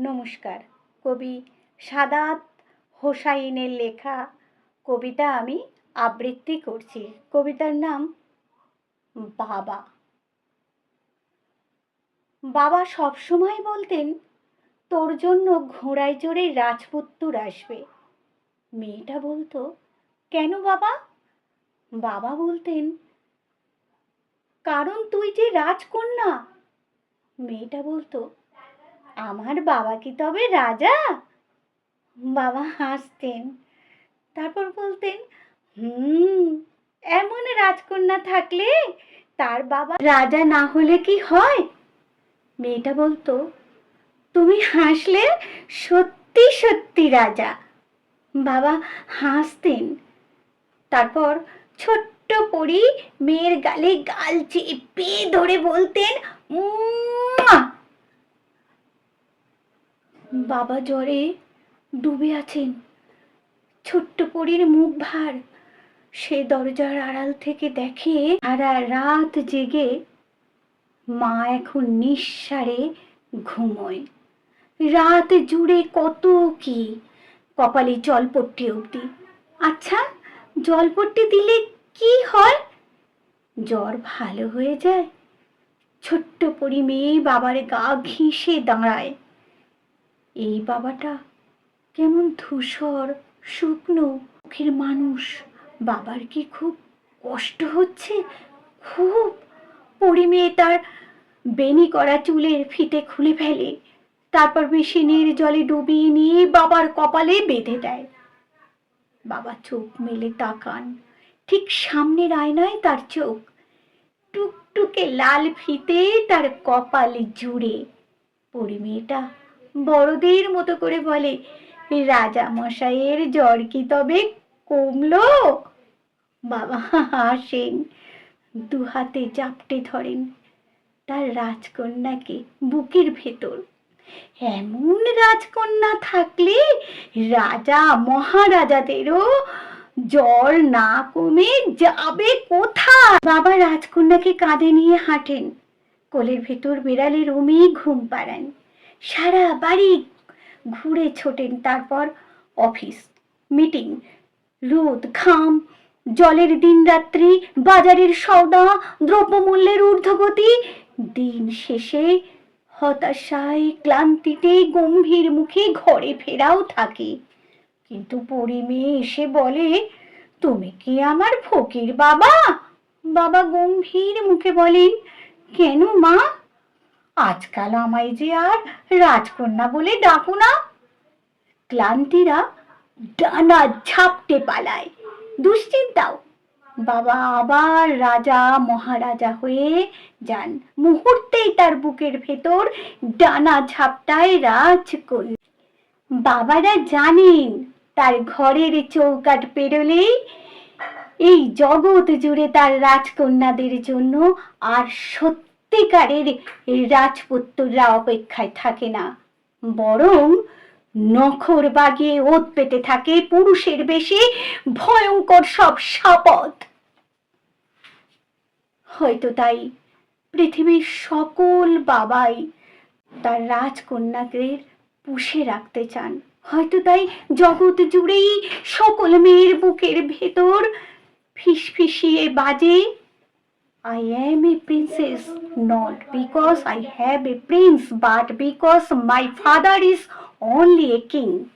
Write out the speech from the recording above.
নমস্কার। কবি সাদাত হোসাইনের লেখা কবিতা আমি আবৃত্তি করছি। কবিতার নাম বাবা। বাবা সবসময় বলতেন, তোর জন্য ঘোড়ায় চড়ে রাজপুত্তুর আসবে। মেয়েটা বলতো, কেন বাবা? বাবা বলতেন, কারণ তুই যে রাজকন্যা। মেয়েটা বলতো আমার বাবা কি তবে রাজা? বাবা হাসতেন। তারপর বলতেন, হুম, এমন রাজকন্যা থাকলে তার বাবা রাজা না হলে কি হয়? মেয়েটা বলতো, তুমি হাসলে সত্যি সত্যি রাজা। বাবা হাসতেন। তারপর ছোট্ট পরি মেয়ের গালে গাল চেপে ধরে বলতেন "উম্মা!" বাবা জ্বরে ডুবে আছেন। ছোট্ট পরীর মুখ ভার। সে দরজার আড়াল থেকে দেখে সারা রাত জেগে মা এখন নিঃসারে ঘুমোয়। রাত জুড়ে কত কি? কপালে জলপট্টি অবধি। আচ্ছা জলপট্টি দিলে কি হয়? জ্বর ভালো হয়ে যায়। ছোট্ট পরি মেয়ে বাবার গা ঘিসে দাঁড়ায়। এই বাবাটা কেমন ধূসর, শুকনো মুখের মানুষ। বাবার কি খুব কষ্ট হচ্ছে? খুব। পরি মেয়ে তার বেনি করা চুলের ফিতে খুলে ফেলে। তারপর মেশিনের জলে ডুবিয়ে নিয়ে বাবার কপালে বেঁধে দেয়। বাবা চোখ মেলে তাকান। ঠিক সামনের আয়নায় তার চোখ। টুকটুকে লাল ফিতে তার কপালে জুড়ে। পরি মেয়েটা বড়দের মতো করে বলে রাজা মশাইয়ের জ্বর কি তবে কমলো? বাবা হাসেন দু হাতে জাপটে ধরেন তার রাজকন্যাকে বুকের ভেতর। এমন রাজকন্যা থাকলে রাজা মহারাজাদেরও জ্বর না কমে যাবে কোথায়? বাবা রাজকন্যাকে কাঁধে নিয়ে হাঁটেন। কোলের ভেতর বেড়ালের অমি ঘুম পাড়ান। সারা বাড়ি ঘুরে ছোটেন। তারপর অফিস, মিটিং, রোদ, ঘাম, জলের দিন রাত্রি, বাজারের সওদা, দ্রব্যমূল্যের ঊর্ধ্বগতি। দিন শেষে হতাশায়, ক্লান্তিতে, গম্ভীর মুখে ঘরে ফেরাও থাকে। কিন্তু পরি মেয়ে এসে বলে, তুমি কি আমার ফকির বাবা? বাবা গম্ভীর মুখে বলেন, কেন মা? আজকাল আমায় যে আর রাজকন্যা বলে ডাকো না। ক্লান্তিরা ডানা ঝাপটে পালায়। দুশ্চিন্তাও। বাবা আবার রাজা, মহারাজা হয়ে যান। মুহূর্তেই তার বুকের ভেতর ডানা ঝাপটায় রাজকন্যা বাবারা জানেন তার ঘরের চৌকাট পেরোলেই এই জগৎ জুড়ে তার রাজকন্যাদের জন্য আর সত্যিকারের রাজপুত্ররা অপেক্ষায় থাকে না, বরং নখর বাগিয়ে ওত পেতে থাকে পুরুষের বেশে ভয়ঙ্কর সব সাপদ। হয়তো তাই পৃথিবীর সকল বাবাই তার রাজকন্যাদের পুষে রাখতে চান। হয়তো তাই জগৎ জুড়েই সকল মেয়ের বুকের ভেতর ফিসফিসিয়ে বাজে I am a princess not because I have a prince but because my father is only a king.